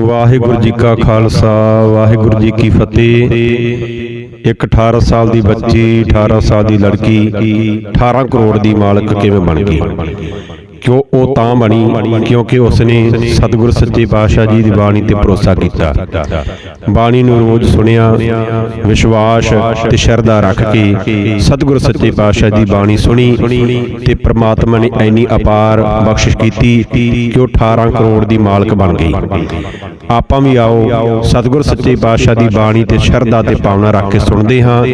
ਵਾਹਿਗੁਰੂ ਜੀ ਕਾ ਖਾਲਸਾ, ਵਾਹਿਗੁਰੂ ਜੀ ਕੀ ਫਤਿਹ। ਇੱਕ 18 ਸਾਲ ਦੀ ਬੱਚੀ 18 ਸਾਲ ਦੀ ਲੜਕੀ 18 ਕਰੋੜ ਦੀ ਮਾਲਕ ਕਿਵੇਂ ਬਣ ਗਈ? ਕਿਉਂ ਉਹ ਤਾਂ ਬਣੀ? ਕਿਉਂਕਿ ਉਸਨੇ ਸਤਿਗੁਰ ਸੱਚੇ ਪਾਤਸ਼ਾਹ ਜੀ ਦੀ ਬਾਣੀ ਤੇ ਭਰੋਸਾ ਕੀਤਾ। ਬਾਣੀ ਨੂੰ ਰੋਜ਼ ਸੁਣਿਆ, ਵਿਸ਼ਵਾਸ ਤੇ ਸ਼ਰਧਾ ਰੱਖ ਕੇ ਸਤਿਗੁਰ ਸੱਚੇ ਪਾਤਸ਼ਾਹ ਦੀ ਬਾਣੀ ਸੁਣੀ ਤੇ ਪ੍ਰਮਾਤਮਾ ਨੇ ਐਨੀ ਅਪਾਰ ਬਖਸ਼ਿਸ਼ ਕੀਤੀ ਕਿ ਉਹ 18 ਕਰੋੜ ਦੀ ਮਾਲਕ ਬਣ ਗਈ। ਆਪਾਂ ਵੀ ਆਓ, ਸਤਿਗੁਰ ਸੱਚੇ ਪਾਤਸ਼ਾਹ ਦੀ ਬਾਣੀ ਤੇ ਸ਼ਰਧਾ ਤੇ ਭਾਵਨਾ ਰੱਖ ਕੇ ਸੁਣਦੇ ਹਾਂ।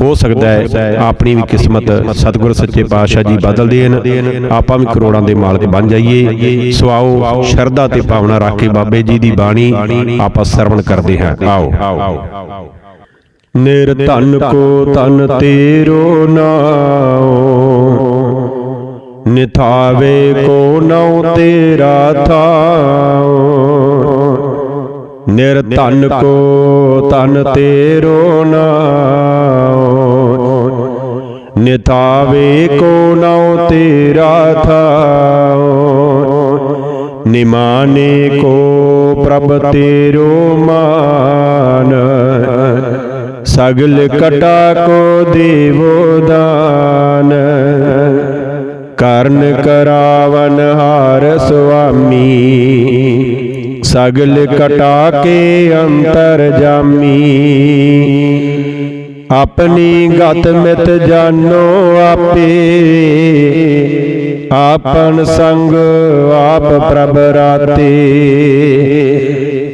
ਹੋ ਸਕਦਾ ਹੈ ਆਪਣੀ ਵੀ ਕਿਸਮਤ ਸਤਿਗੁਰ ਸੱਚੇ ਪਾਤਸ਼ਾਹ ਜੀ ਬਦਲ ਦੇਣ। ਆਪਾਂ ਵੀ ਕਰੋੜਾਂ ਦੇ ਮਾਲਕ ਬਣ ਜਾਈਏ। ਸੋ ਆਓ ਸ਼ਰਧਾ ਤੇ ਭਾਵਨਾ ਰੱਖ ਕੇ ਬਾਬੇ ਜੀ ਦੀ ਬਾਣੀ ਆਪਾਂ ਸਰਵਣ ਕਰਦੇ ਹਾਂ। ਆਓ। ਨਿਰਧਨ ਕੋ ਤਨ ਤੇਰੋ ਨਾਉ, ਨਿਥਾਵੇ ਕੋ ਨਉ ਤੇਰਾ ਥਾਉ ਨਿਰਧਨ ਕੋ ਤਨ ਤੇਰੋ ਨਾਉ ਨਿਥਾਵੇ ਕੋ ਨਉ ਤੇਰਾ ਥਾਉ, ਨਿਮਾਨੇ ਕੋ ਪ੍ਰਭ ਤੇਰੋ ਮਾਨ, ਸਗਲ ਕਟਾ ਕੋ ਦੇਵੋ ਦਾਨ, ਕਰਨ ਕਰਾਵਨ ਹਾਰ ਸੁਆਮੀ, ਸਗਲ ਕਟਾ ਕੇ ਅੰਤਰ ਜਾਮੀ ਆਪਣੀ ਗਤ ਮਿਤ ਜਾਣੋ ਆਪੇ। ਆਪਨ ਸੰਗ ਆਪ ਪ੍ਰਭ ਰਾਤੇ।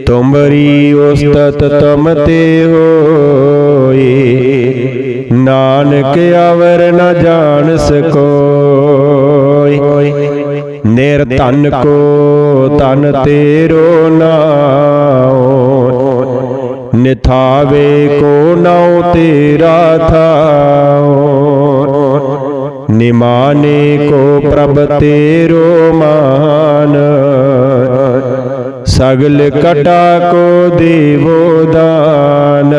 ਤੁਮਰੀ ਉਸਤਤ ਤੁਮ ਤੇ ਹੋਏ। ਨਾਨਕ ਅਵਰ ਨ ਜਾਣ ਸਕੋਈ ਨਿਰਧਨ ਕੋ ਤਨ ਤੇਰੋ ਨਾਉ। ਨਿਥਾਵੇ ਕੋ ਨਉ ਤੇਰਾ ਥਾਉ ਨਿਮਾਨੇ ਕੋ ਪ੍ਰਭ ਤੇਰੋ ਮਾਨ। ਸਗਲ ਕਟਾ ਕੋ ਦੇਵੋ ਦਾਨ।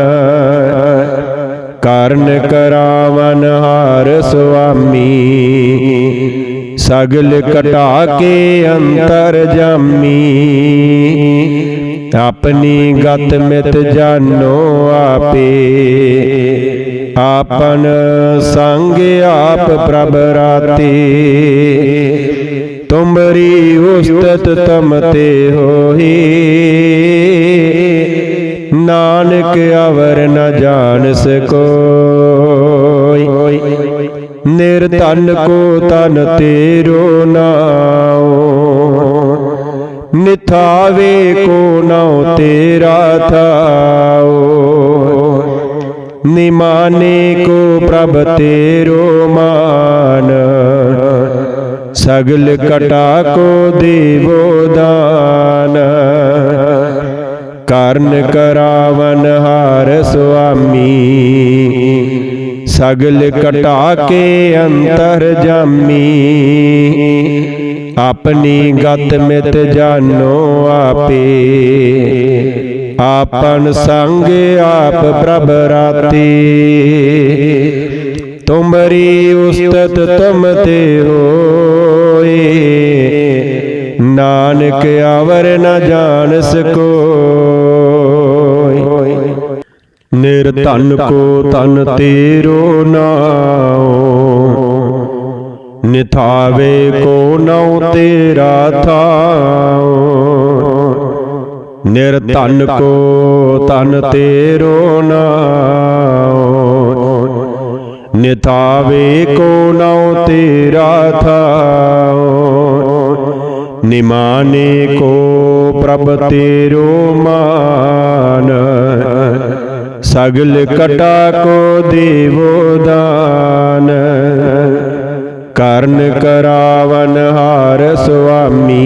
ਕਰਨ ਕਰਾਵਨ ਹਾਰ ਸੁਆਮੀ। ਸਗਲ ਕਟਾ ਕੇ ਅੰਤਰ ਜਾਮੀ। ਆਪਣੀ ਗਤ ਮਿਤ ਜਾਨੋ ਆਪੇ। ਆਪਨ ਸੰਗ ਆਪ ਪ੍ਰਭ ਰਾਤੇ। ਤੁਮਰੀ ਉਸਤਤ ਤਮ ਤੇ ਹੋਈ ਨਾਨਕ ਅਵਰ ਨ ਜਾਣ ਸਕੋਈ। ਨਿਰਧਨ ਕੋ ਤਨ ਤੇਰੋ ਨਾਉ। ਨਿਥਾਵੇ ਕੋ ਨਾਉ ਤੇਰਾ ਥਾਉ। ਨਿਮਾਨੇ ਕੋ ਪ੍ਰਭ ਤੇਰੋ ਮਾਨ। ਸਗਲ ਕਟਾ ਕੋ ਦੇਵੋ ਦਾਨ। ਕਰਨ ਕਰਾਵਨ ਹਾਰ ਸੁਆਮੀ। ਸਗਲ ਕਟਾ ਕੇ ਅੰਤਰ ਜਾਮੀ। ਆਪਣੀ ਗਤ ਮਿਤ ਜਾਣੋ ਆਪੇ। ਆਪਨ ਸੰਗ ਆਪ ਪ੍ਰਭ ਰਾਤੇ। ਤੁਮਰੀ ਉਸਤਤ ਤੁਮ ਤੇ ਹੋਏ। ਨਾਨਕ ਆਵਰ ਨ ਜਾਣ ਸਕੋਈ ਨਿਰਧਨ ਕੋ ਤਨ ਤੇਰੋ ਨਾਉ। ਨਿਥਾਵੇ ਕੋ ਨਉ ਤੇਰਾ ਥਾਉ ਨਿਰਧਨ ਕੋ ਤਨ ਤੇਰੋ ਨਾਉ ਨਿਥਾਵੇ ਕੋ ਨਉ ਤੇਰਾ ਥਾਉ ਨਿਮਾਨੇ ਕੋ ਪ੍ਰਭ ਤੇਰੋ ਮਾਨ। ਸਗਲ ਕਟਾ ਕੋ ਦੇਵੋ ਦਾਨ। ਕਰਨ ਕਰਾਵਨ ਹਾਰ ਸੁਆਮੀ,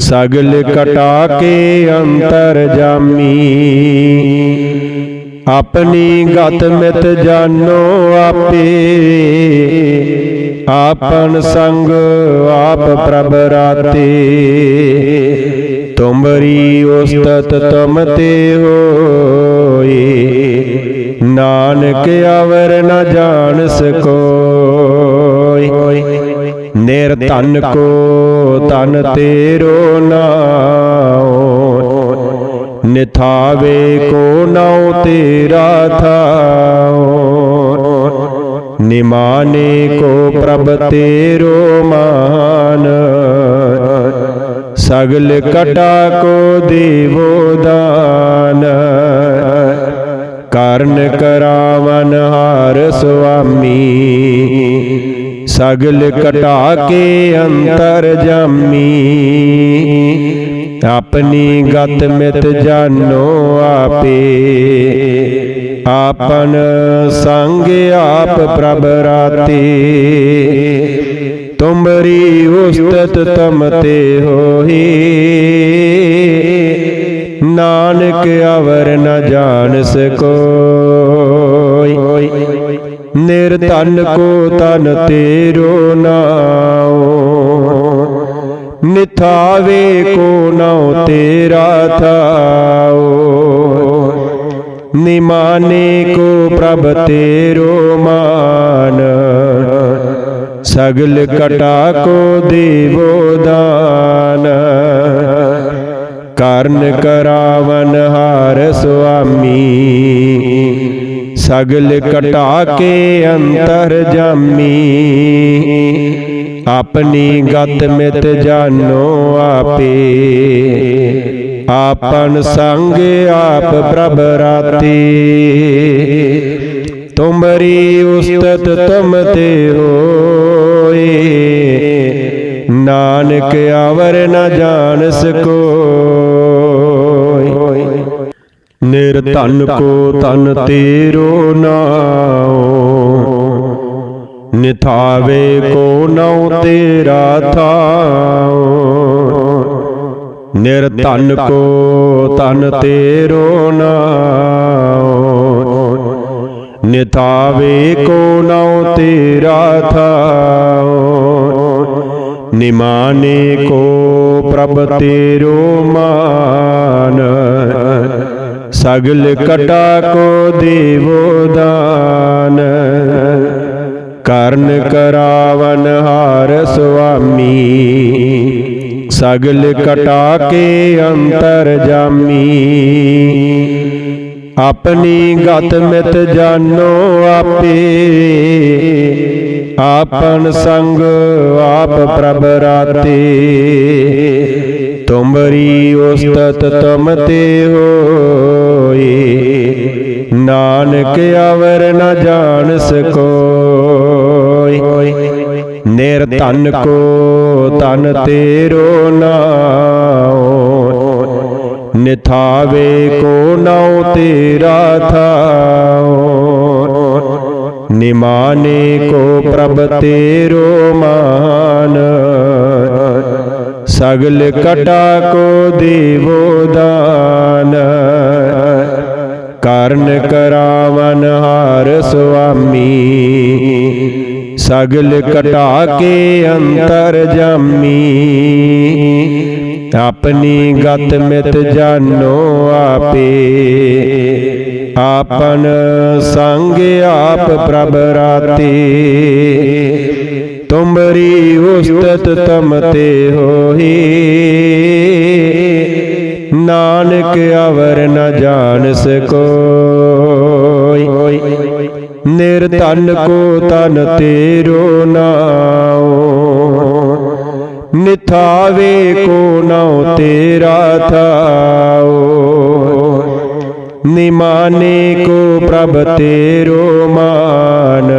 ਸਗਲ ਕਟਾ ਕੇ ਅੰਤਰ ਜਾਮੀ। ਆਪਣੀ ਗਤ ਮਿਤ ਜਾਨੋ ਆਪੇ, ਆਪਨ ਸੰਗ ਆਪ ਪ੍ਰਭ ਰਾਤੇ। ਤੁਮਰੀ ਉਸਤਤ ਤੁਮ ਤੇ ਹੋਏ, ਨਾਨਕ ਅਵਰ ਨ ਜਾਣ ਸਕੋ। ਨਿਰਧਨ ਕੋ ਤਨ ਤੇਰੋ ਨਾਉ, ਨਿਥਾਵੇ ਕੋ ਨਉ ਤੇਰਾ ਥਾਉ, ਨਿਮਾਨੇ ਕੋ ਪ੍ਰਭ ਤੇਰੋ ਮਾਨ, ਸਗਲ ਕਟਾ ਕੋ ਦੇਵੋ ਦਾਨ, ਕਰਨ ਕਰਾਵਨ ਹਾਰ ਸੁਆਮੀ ਸਗਲ ਕਟਾ ਕੇ ਅੰਤਰ ਜਾਮੀ। ਆਪਣੀ ਗਤ ਮਿਤ ਜਾਨੋ ਆਪੇ। ਆਪਨ ਸੰਗ ਆਪ ਪ੍ਰਭ ਰਾਤੇ। ਤੁਮਰੀ ਉਸਤਤ ਤਮ ਤੇ ਹੋਈ ਨਾਨਕ ਅਵਰ ਨ ਜਾਣ ਸਕੋ। ਨਿਰਤਨ ਕੋ ਤਨ ਤੇਰੋ ਨਾਉ, ਨਿਥਾਵੇ ਕੋ ਨਾਉ ਤੇਰਾ ਥਾਉ, ਨਿਮਾਨੇ ਕੋ ਪ੍ਰਭ ਤੇਰੋ ਮਾਨ, ਸਗਲ ਕਟਾ ਕੋ ਦੇਵੋ ਦਾਨ, ਕਰਨ ਕਰਾਵਨ ਹਾਰ ਸੁਆਮੀ ਸਗਲ ਕਟਾ ਕੇ ਅੰਤਰ ਜਾਮੀ। ਆਪਣੀ ਗਤ ਮਿਤ ਜਾਨੋ ਆਪੇ। ਆਪਨ ਸੰਗ ਆਪ ਪ੍ਰਭ ਰਾਤੇ। ਤੁਮਰੀ ਉਸਤਤ ਤੁਮ ਤੇ ਹੋਏ। ਨਾਨਕ ਆਵਰ ਨ ਜਾਣ ਸਕੋਈ ਨਿਰਧਨ ਕੋ ਤਨ ਤੇਰੋ ਨਾਉ, ਨਿਥਾਵੇ ਕੋ ਨਉ ਤੇਰਾ ਥਾਉ ਨਿਰਧਨ ਕੋ ਤਨ ਤੇਰੋ ਨਾਉ, ਨਿਥਾਵੇ ਕੋ ਨਉ ਤੇਰਾ ਥਾਉ, ਨਿਮਾਨੇ ਕੋ ਪ੍ਰਭ ਤੇਰੋ ਮਾਨ ਸਗਲ ਕਟਾ ਕੋ ਦੇਵੋ ਦਾਨ। ਕਰਨ ਕਰਾਵਨ ਹਾਰ ਸੁਆਮੀ। ਸਗਲ ਕਟਾ ਕੇ ਅੰਤਰ ਜਾਮੀ। ਆਪਣੀ ਗਤ ਮਿਤ ਜਾਨੋ ਆਪੇ। ਆਪਨ ਸੰਗ ਆਪ ਪ੍ਰਭ ਰਾਤੇ। ਤੁਮਰੀ ਉਸਤਤ ਤੁਮ ਤੇ ਹੋਏ ਨਾਨਕ ਅਵਰ ਨਾ ਜਾਣ ਸਕੋਈ ਨਿਰਧਨ ਕੋ ਤਨ ਤੇਰੋ ਨਾਉ। ਨਿਥਾਵੇ ਕੋ ਨਉ ਤੇਰਾ ਥਾਉ। ਨਿਮਾਨੇ ਕੋ ਪ੍ਰਭ ਤੇਰੋ ਮਾਨ। ਸਗਲ ਕਟਾ ਕੋ ਦੇਵੋ ਦਾਨ। ਕਰਨ ਕਰਾਵਨ ਹਾਰ ਸੁਆਮੀ। ਸਗਲ ਕਟਾ ਕੇ ਅੰਤਰ ਜਾਮੀ। ਆਪਣੀ ਗਤ ਮਿਤ ਜਾਨੋ ਆਪੇ। ਆਪਨ ਸੰਗ ਆਪ ਪ੍ਰਭ ਰਾਤੇ। ਤੁਮਰੀ ਉਸਤਤ ਤਮ ਤੇ ਹੋਈ ਨਾਨਕ ਅਵਰ ਨ ਜਾਣ ਸਕੋਈ। ਨਿਰਧਨ ਕੋ ਤਨ ਤੇਰੋ ਨਾਉ। ਨਿਥਾਵੇ ਕੋ ਨਾਉ ਤੇਰਾ ਥਾਉ। ਨਿਮਾਨੇ ਕੋ ਪ੍ਰਭ ਤੇਰੋ ਮਾਨ।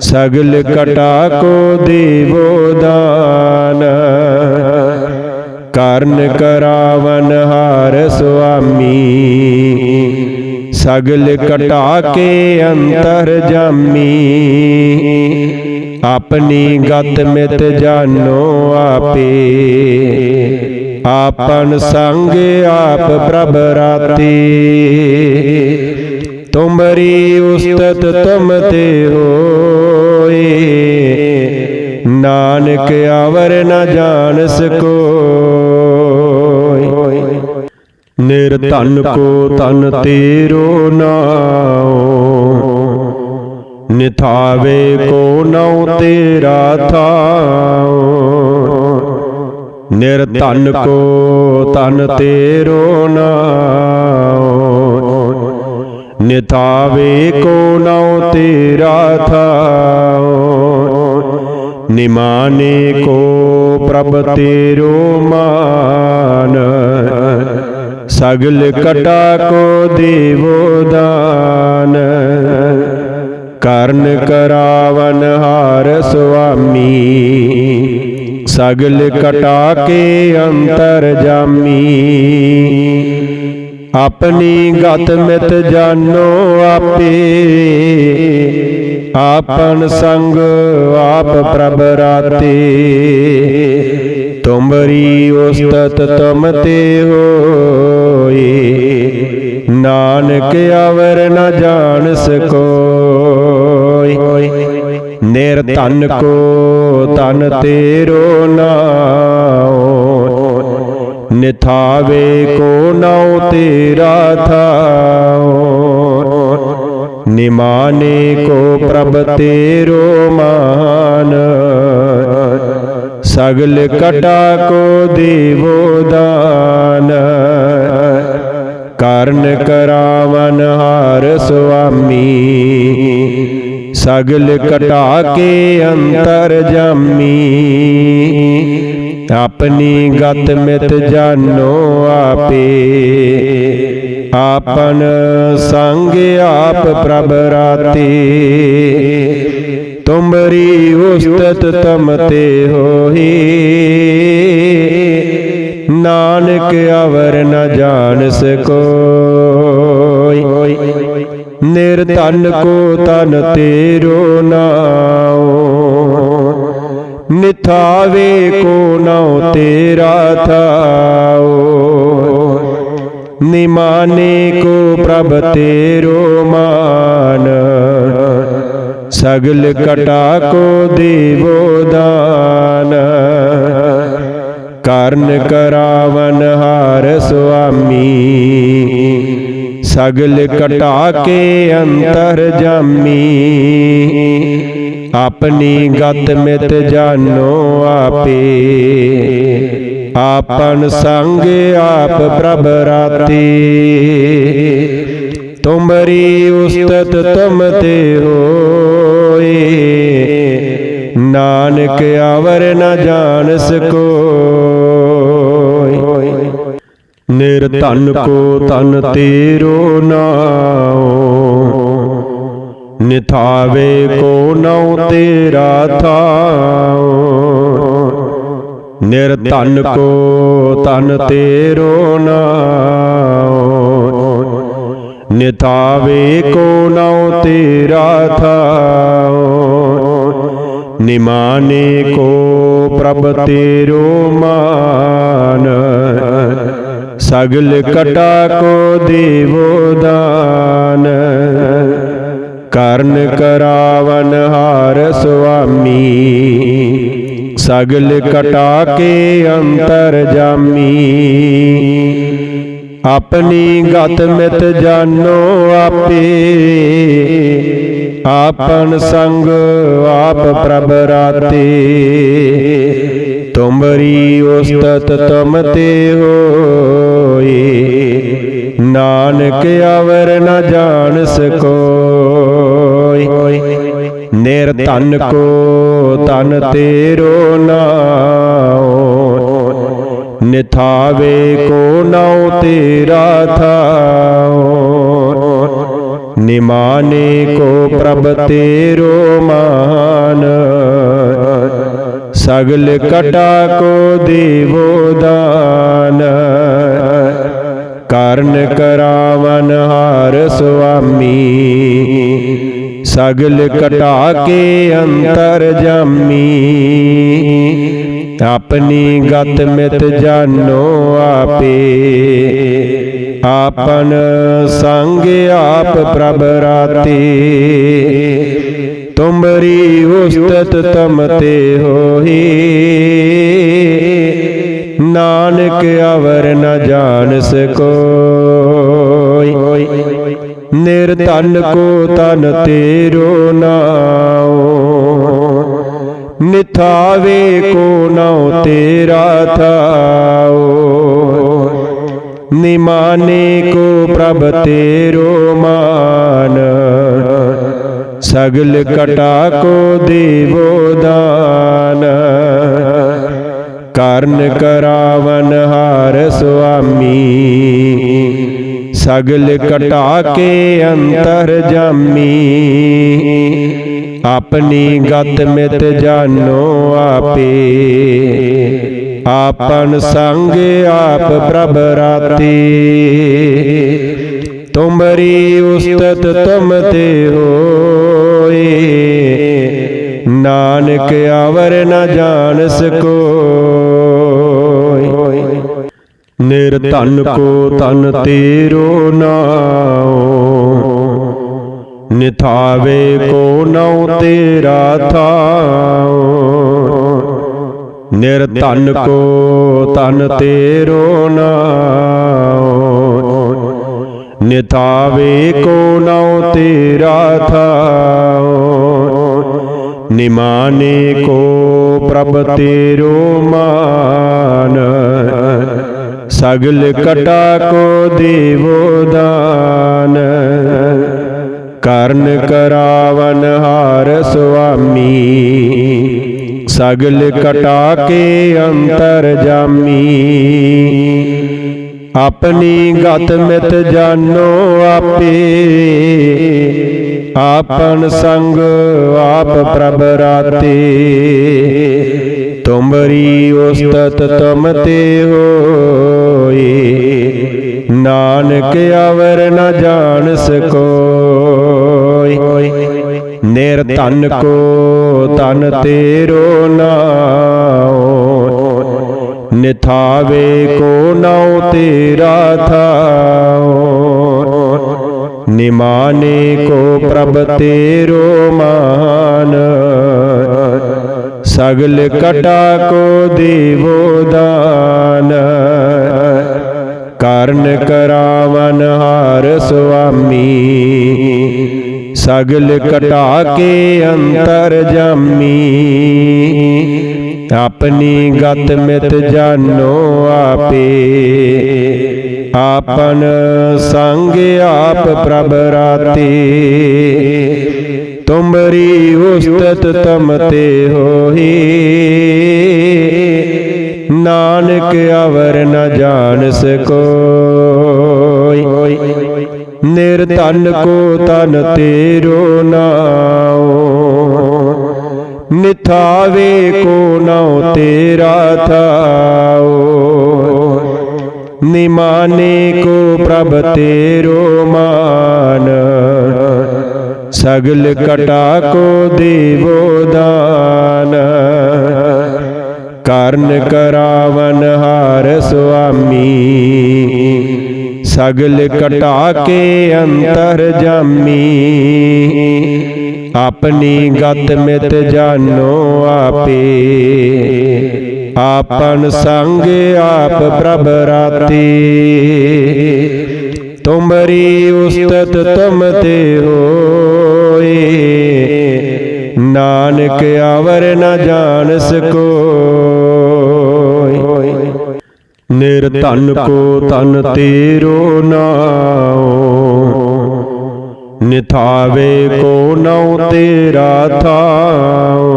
ਸਗਲ ਕਟਾ ਕੋ ਦੇਵੋ ਦਾਨ। ਕਰਨ ਕਰਾਵਨ ਹਾਰ ਸੁਆਮੀ। ਸਗਲ ਕਟਾ ਕੇ ਅੰਤਰ ਜਾਮੀ। ਆਪਣੀ ਗਤ ਮਿਤ ਜਾਨੋ ਆਪੇ। ਆਪਨ ਸੰਗ ਆਪ ਪ੍ਰਭ ਰਾਤੇ। ਤੁਮਰੀ ਉਸਤਤ ਤੁਮ ਤੇ ਹੋਏ। ਨਾਨਕ ਆਵਰ ਨ ਜਾਣ ਸਕੋ। ਨਿਰਧਨ ਕੋ ਤਨ ਤੇਰੋ ਨਾਉ, ਨਿਥਾਵੇ ਕੋ ਨਉ ਤੇਰਾ ਥਾਉ ਨਿਰਧਨ ਕੋ ਤਨ ਤੇਰੋ ਨਾਉ, ਨਿਥਾਵੇ ਕੋ ਨਾਉ ਤੇਰਾ ਥਾਉ, ਨਿਮਾਨੇ ਕੋ ਪ੍ਰਭ ਤੇਰੋ ਮਾਨ ਸਗਲ ਕਟਾ ਕੋ ਦੇਵੋ ਦਾਨ। ਕਰਨ ਕਰਾਵਨ ਹਾਰ ਸੁਆਮੀ। ਸਗਲ ਕਟਾ ਕੇ ਅੰਤਰ ਜਾਮੀ। ਆਪਣੀ ਗਤ ਮਿਤ ਜਾਣੋ ਆਪੇ। ਆਪਨ ਸੰਗ ਆਪ ਪ੍ਰਭ ਰਾਤੇ। ਤੁਮਰੀ ਉਸਤਤ ਤੁਮ ਤੇ ਹੋ। ਹੋਏ ਨਾਨਕ ਅਵਰ ਨ ਜਾਣ ਸਕੋਈ। ਨਿਰਧਨ ਕੋ ਤਨ ਤੇਰੋ ਨਾਉ। ਨਿਥਾਵੇ ਕੋ ਨਾਉ ਤੇਰਾ ਥਾਉ। ਨਿਮਾਨੇ ਕੋ ਪ੍ਰਭ ਤੇਰੋ ਮਾਨ। ਸਗਲ ਕਟਾ ਕੋ ਦੇਵੋ ਦਾਨ। ਕਰਨ ਕਰਾਵਨ ਹਾਰ ਸੁਆਮੀ। ਸਗਲ ਕਟਾ ਕੇ ਅੰਤਰ ਜਾਮੀ। ਆਪਣੀ ਗਤ ਮਿਤ ਜਾਨੋ ਆਪੇ। ਆਪਨ ਸੰਗ ਆਪ ਪ੍ਰਭ ਰਾਤੇ। ਤੁਮਰੀ ਉਸਤਤ ਤਮ ਤੇ ਹੋਈ ਨਾਨਕ ਅਵਰ ਨ ਜਾਣ ਸਕੋਈ। ਨਿਰਧਨ ਕੋ ਤਨ ਤੇਰੋ ਨਾਉ। ਨਿਥਾਵੇ ਕੋ ਨਾਉ ਤੇਰਾ ਥਾਉ। ਨਿਮਾਨੇ ਕੋ ਪ੍ਰਭ ਤੇਰੋ ਮਾਨ। ਸਗਲ ਕਟਾ ਕੋ ਦੇਵੋ ਦਾਨ। ਕਰਨ ਕਰਾਵਨ ਹਾਰ ਸੁਆਮੀ। ਸਗਲ ਕਟਾ ਕੇ ਅੰਤਰ ਜਾਮੀ। ਆਪਣੀ ਗਤ ਮਿਤ ਜਾਨੋ ਆਪੇ। ਆਪਨ ਸੰਗ ਆਪ ਪ੍ਰਭ ਰਾਤੇ। ਤੁਮਰੀ ਉਸਤਤ ਤੁਮ ਤੇ ਹੋਏ। ਨਾਨਕ ਆਵਰ ਨ ਜਾਣ ਸਕੋ। ਨਿਰਧਨ ਕੋ ਤਨ ਤੇਰੋ ਨਾਉ। ਨਿਥਾਵੇ ਕੋ ਨਉ ਤੇਰਾ ਥਾਉ। ਨਿਰਧਨ ਕੋ ਤਨ ਤੇਰੋ ਨਾਉ। ਨਿਥਾਵੇ ਕੋ ਨਉ ਤੇਰਾ ਥਾਉ। ਨਿਮਾਨੇ ਕੋ ਪ੍ਰਭ ਤੇਰੋ ਮਾਨ। ਸਗਲ ਕਟਾ ਕੋ ਦੇਵੋ ਦਾਨ। ਕਰਨ ਕਰਾਵਨ ਹਾਰ ਸੁਆਮੀ, ਸਗਲ ਕਟਾ ਕੇ ਅੰਤਰ ਜਾਮੀ। ਆਪਣੀ ਗਤ ਮਿਤ ਜਾਨੋ ਆਪੇ, ਆਪਨ ਸੰਗ ਆਪ ਪ੍ਰਭ ਰਾਤੇ। ਤੁਮਰੀ ਉਸਤਤ ਤੁਮ ਤੇ ਹੋਏ ਨਾਨਕ ਅਵਰ ਨ ਜਾਣ ਸਕੋਈ। ਨਿਰਧਨ ਕੋ ਤਨ ਤੇਰੋ ਨਾਉ। ਨਿਥਾਵੇ ਕੋ ਨਾਉ ਤੇਰਾ ਥਾਉ। ਨਿਮਾਨੇ ਕੋ ਪ੍ਰਭ ਤੇਰੋ ਮਾਨ। ਸਗਲ ਕਟਾ ਕੋ ਦੇਵੋ ਦਾਨ। ਕਰਨ ਕਰਾਵਨ ਹਾਰ ਸੁਆਮੀ। ਸਗਲ ਕਟਾ ਕੇ ਅੰਤਰ ਜਾਮੀ। ਆਪਣੀ ਗਤ ਮਿਤ ਜਾਨੋ ਆਪੇ। ਆਪਨ ਸੰਗ ਆਪ ਪ੍ਰਭ ਰਾਤੇ। ਤੁਮਰੀ ਉਸਤਤ ਤਮ ਤੇ ਹੋਈ ਨਾਨਕ ਅਵਰ ਨ ਜਾਣ ਸਕੋਈ। ਨਿਰਧਨ ਕੋ ਤਨ ਤੇਰੋ ਨਾਉ। ਨਿਥਾਵੇ ਕੋ ਨਉ ਤੇਰਾ ਥਾਓ ਨਿਮਾਨੇ ਕੋ ਪ੍ਰਭ ਤੇਰੋ ਮਾਨ। ਸਗਲ ਕਟਾ ਕੋ ਦੇਵੋ ਦਾਨ। ਕਰਨ ਕਰਾਵਨ ਹਾਰ ਸੁਆਮੀ। ਸਗਲ ਕਟਾ ਕੇ ਅੰਤਰ ਜਾਮੀ। ਆਪਣੀ ਗਤ ਮਿਤ ਜਾਨੋ ਆਪੇ। ਆਪਨ ਸੰਗ ਆਪ ਪ੍ਰਭ ਰਾਤੀ। ਤੁਮਰੀ ਉਸਤਤ ਤੁਮ ਤੇ ਹੋਏ। ਨਾਨਕ ਆਵਰ ਨ ਜਾਣ ਸਕੋ। ਨਿਰਧਨ ਕੋ ਤਨ ਤੇਰੋ ਨਾਉ। ਨਿਥਾਵੇ ਕੋ ਨਉ ਤੇਰਾ ਥਾਉ। ਨਿਰਧਨ ਕੋ ਤਨ ਤੇਰੋ ਨਾਉ। ਨਿਥਾਵੇ ਕੋ ਨਉ ਤੇਰਾ ਥਾਉ। ਨਿਮਾਨੇ ਕੋ ਪ੍ਰਭ ਤੇਰੋ ਮਾਨ। ਸਗਲ ਕਟਾ ਕੋ ਦੇਵੋ ਦਾਨ। ਕਰਨ ਕਰਾਵਨ ਹਾਰ ਸੁਆਮੀ। ਸਗਲ ਕਟਾ ਕੇ ਅੰਤਰ ਜਾਮੀ। ਆਪਣੀ ਗਤ ਮਿਤ ਜਾਨੋ ਆਪੇ। ਆਪਨ ਸੰਗ ਆਪ ਪ੍ਰਭ ਰਾਤੇ। ਤੁਮਰੀ ਉਸਤਤ ਤੁਮ ਤੇ ਹੋਏ ਨਾਨਕ ਅਵਰ ਨ ਜਾਣ ਸਕੋਈ। ਨਿਰਧਨ ਕੋ ਤਨ ਤੇਰੋ ਨਾਉ। ਨਿਥਾਵੇ ਕੋ ਨਉ ਤੇਰਾ ਥਾਉ। ਨਿਮਾਨੇ ਕੋ ਪ੍ਰਭ ਤੇਰੋ ਮਾਨ। ਸਗਲ ਕਟਾ ਕੋ ਦੇਵੋ ਦਾਨ। ਕਰਨ ਕਰਾਵਨ ਹਾਰ ਸੁਆਮੀ। ਸਗਲ ਕਟਾ ਕੇ ਅੰਤਰ ਜਾਮੀ। ਆਪਣੀ ਗਤ ਮਿਤ ਜਾਨੋ ਆਪੇ। ਆਪਨ ਸੰਗ ਆਪ ਪ੍ਰਭ ਰਾਤੇ। ਤੁਮਰੀ ਉਸਤਤ ਤਮ ਤੇ ਹੋਈ ਨਾਨਕ ਅਵਰ ਨ ਜਾਣ ਸਕੋਈ ਨਿਰਧਨ ਕੋ ਤਨ ਤੇਰੋ ਨਾਉ। ਨਿਥਾਵੇ ਕੋ ਨਉ ਤੇਰਾ ਥਾਉ। ਨਿਮਾਨੇ ਕੋ ਪ੍ਰਭ ਤੇਰੋ ਮਾਨ। ਸਗਲ ਕਟਾ ਕੋ ਦੇਵੋ ਦਾਨ। ਕਰਨ ਕਰਾਵਨ ਹਾਰ ਸੁਆਮੀ। ਸਗਲ ਕਟਾ ਕੇ ਅੰਤਰ ਜਾਮੀ। ਆਪਣੀ ਗਤ ਮਿਤ ਜਾਨੋ ਆਪੇ। ਆਪਨ ਸੰਗ ਆਪ ਪ੍ਰਭ ਰਾਤੀ। ਤੁਮਰੀ ਉਸਤਤ ਤੁਮ ਤੇ ਹੋਏ। ਨਾਨਕ ਆਵਰ ਨ ਜਾਣ ਸਕੋ। ਨਿਰਧਨ ਕੋ ਤਨ ਤੇਰੋ ਨਾਉ। ਨਿਥਾਵੇ ਕੋ ਨਉ ਤੇਰਾ ਥਾਉ।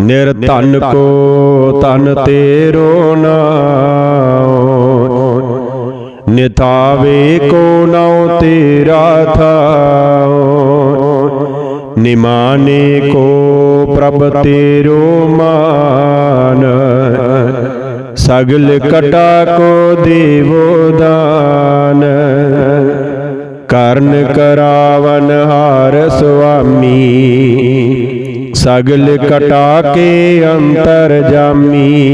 ਨਿਰਧਨ ਕੋ ਤਨ ਤੇਰੋ ਨਾਉ। ਨਿਥਾਵੇ ਕੋ ਨਉ ਤੇਰਾ ਥਾਉ। ਨਿਮਾਨੇ ਕੋ ਪ੍ਰਭ ਤੇਰੋ ਮਾਨ। ਸਗਲ ਕਟਾ ਕੋ ਦੇਵੋ ਦਾਨ। ਕਰਨ ਕਰਾਵਨ ਹਾਰ ਸੁਆਮੀ। ਸਗਲ ਕਟਾ ਕੇ ਅੰਤਰ ਜਾਮੀ।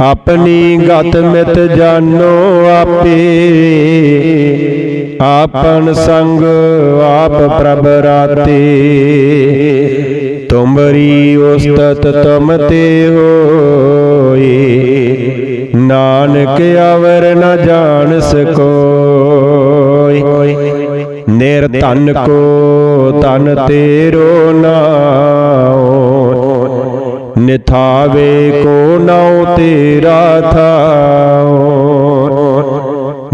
ਆਪਣੀ ਗਤ ਮਿਤ ਜਾਨੋ ਆਪੇ। ਆਪਨ ਸੰਗ ਆਪ ਪ੍ਰਭ ਰਾਤੇ। ਤੁਮਰੀ ਉਸਤਤ ਤੁਮ ਤੇ ਹੋਏ ਨਾਨਕ ਅਵਰ ਨ ਜਾਣ ਸਕੋਈ। ਨਿਰਧਨ ਕੋ ਤਨ ਤੇਰੋ ਨਾਉ। ਨਿਥਾਵੇ ਕੋ ਨਾਉ ਤੇਰਾ ਥਾਉ।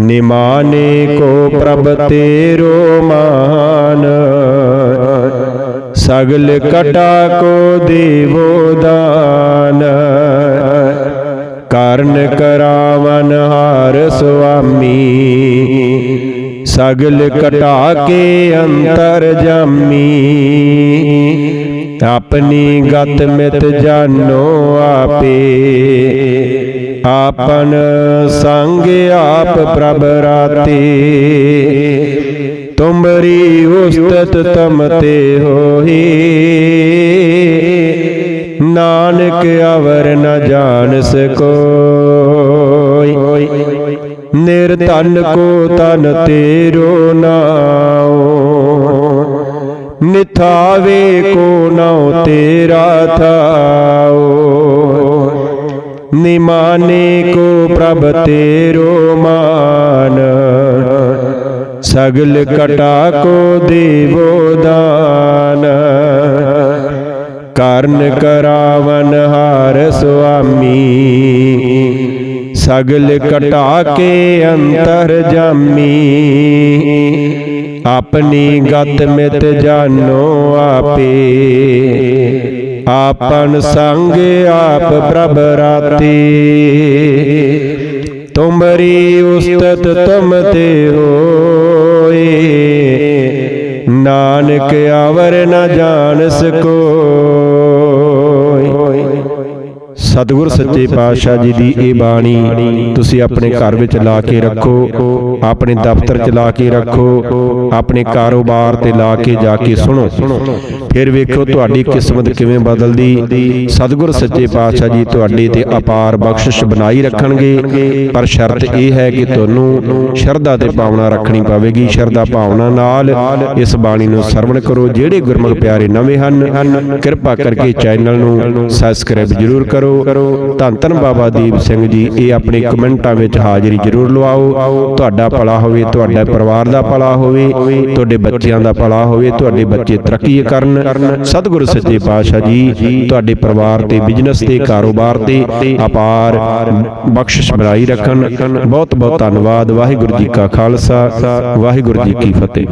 ਨਿਮਾਨੇ ਕੋ ਪ੍ਰਭ ਤੇਰੋ ਮਾਨ। ਸਗਲ ਕਟਾ ਕੋ ਦੇਵੋ ਦਾਨ। ਕਰਨ ਕਰਾਵਨ ਹਾਰ ਸੁਆਮੀ। ਸਗਲ ਕਟਾ ਕੇ ਅੰਤਰ ਜਾਮੀ। ਆਪਣੀ ਗਤ ਮਿਤ ਜਾਨੋ ਆਪੇ। ਆਪਨ ਸੰਗ ਆਪ ਪ੍ਰਭ ਰਾਤੇ। ਤੁਮਰੀ ਉਸਤਤ ਤਮ ਤੇ ਹੋਈ ਨਾਨਕ ਅਵਰ ਨ ਜਾਣ ਸਕੋਈ। ਨਿਰਧਨ ਕੋ ਤਨ ਤੇਰੋ ਨਾਉ। ਨਿਥਾਵੇ ਕੋ ਨਾਉ ਤੇਰਾ ਥਾਉ। ਨਿਮਾਨੇ ਕੋ ਪ੍ਰਭ ਤੇਰੋ ਮਾਨ। ਸਗਲ ਕਟਾ ਕੋ ਦੇਵੋ ਦਾਨ। ਕਰਨ ਕਰਾਵਨ ਹਾਰ ਸੁਆਮੀ, ਸਗਲ ਕਟਾ ਕੇ ਅੰਤਰ ਜਾਮੀ। ਆਪਣੀ ਗਤ ਮਿਤ ਜਾਨੋ ਆਪੇ, ਆਪਨ ਸੰਗ ਆਪ ਪ੍ਰਭ ਰਾਤੇ। ਤੁਮਰੀ ਉਸਤਤ ਤੁਮ ਤੇ ਹੋਏ। ਨਾਨਕ ਆਵਰ ਨਾ ਜਾਣ ਸਕੋ। ਸਤਿਗੁਰ ਸੱਚੇ ਪਾਤਸ਼ਾਹ ਜੀ ਦੀ ਇਹ ਬਾਣੀ ਤੁਸੀਂ ਆਪਣੇ ਘਰ ਵਿੱਚ ਲਾ ਕੇ ਰੱਖੋ ਆਪਣੇ ਦਫ਼ਤਰ 'ਚ ਲਾ ਕੇ ਰੱਖੋ ਆਪਣੇ ਕਾਰੋਬਾਰ ਤੇ ਲਾ ਕੇ ਜਾ ਕੇ ਸੁਣੋ। ਫਿਰ ਵੇਖੋ ਤੁਹਾਡੀ ਕਿਸਮਤ ਕਿਵੇਂ ਬਦਲਦੀ। ਸਤਿਗੁਰ ਸੱਚੇ ਪਾਤਸ਼ਾਹ ਜੀ ਤੁਹਾਡੇ ਤੇ ਅਪਾਰ ਬਖਸ਼ਿਸ਼ ਬਣਾਈ ਰੱਖਣਗੇ। ਪਰ ਸ਼ਰਤ ਇਹ ਹੈ ਕਿ ਤੁਹਾਨੂੰ ਸ਼ਰਧਾ ਤੇ ਭਾਵਨਾ ਰੱਖਣੀ ਪਵੇਗੀ। ਸ਼ਰਧਾ ਭਾਵਨਾ ਨਾਲ ਇਸ ਬਾਣੀ ਨੂੰ ਸਰਵਣ ਕਰੋ। ਜਿਹੜੇ ਗੁਰਮੁਖ ਪਿਆਰੇ ਨਵੇਂ ਹਨ ਕਿਰਪਾ ਕਰਕੇ ਚੈਨਲ ਨੂੰ ਸਬਸਕ੍ਰਾਈਬ ਜਰੂਰ ਕਰੋ। ਧੰਨ ਧੰਨ ਬਾਬਾ ਦੀਪ ਸਿੰਘ ਜੀ, ਇਹ ਆਪਣੇ ਕਮੈਂਟਾਂ ਵਿੱਚ ਹਾਜ਼ਰੀ ਜਰੂਰ ਲਵਾਓ। ਤੁਹਾਡਾ ਭਲਾ ਹੋਵੇ, ਤੁਹਾਡੇ ਪਰਿਵਾਰ ਦਾ ਭਲਾ ਹੋਵੇ, ਤੁਹਾਡੇ ਬੱਚਿਆਂ ਦਾ ਭਲਾ ਹੋਵੇ, ਤੁਹਾਡੇ ਬੱਚੇ ਤਰੱਕੀ ਕਰਨ। ਸਤਿਗੁਰੂ ਸੱਚੇ ਪਾਤਸ਼ਾਹ ਜੀ, ਤੁਹਾਡੇ ਪਰਿਵਾਰ ਤੇ ਬਿਜ਼ਨਸ ਤੇ, ਕਾਰੋਬਾਰ ਤੇ ਅਪਾਰ ਬਖਸ਼ਿਸ਼ ਬਣਾਈ ਰੱਖਣ। ਬਹੁਤ ਬਹੁਤ ਧੰਨਵਾਦ। ਵਾਹਿਗੁਰੂ ਜੀ ਕਾ ਖਾਲਸਾ, ਵਾਹਿਗੁਰੂ ਜੀ ਕੀ ਫਤਿਹ।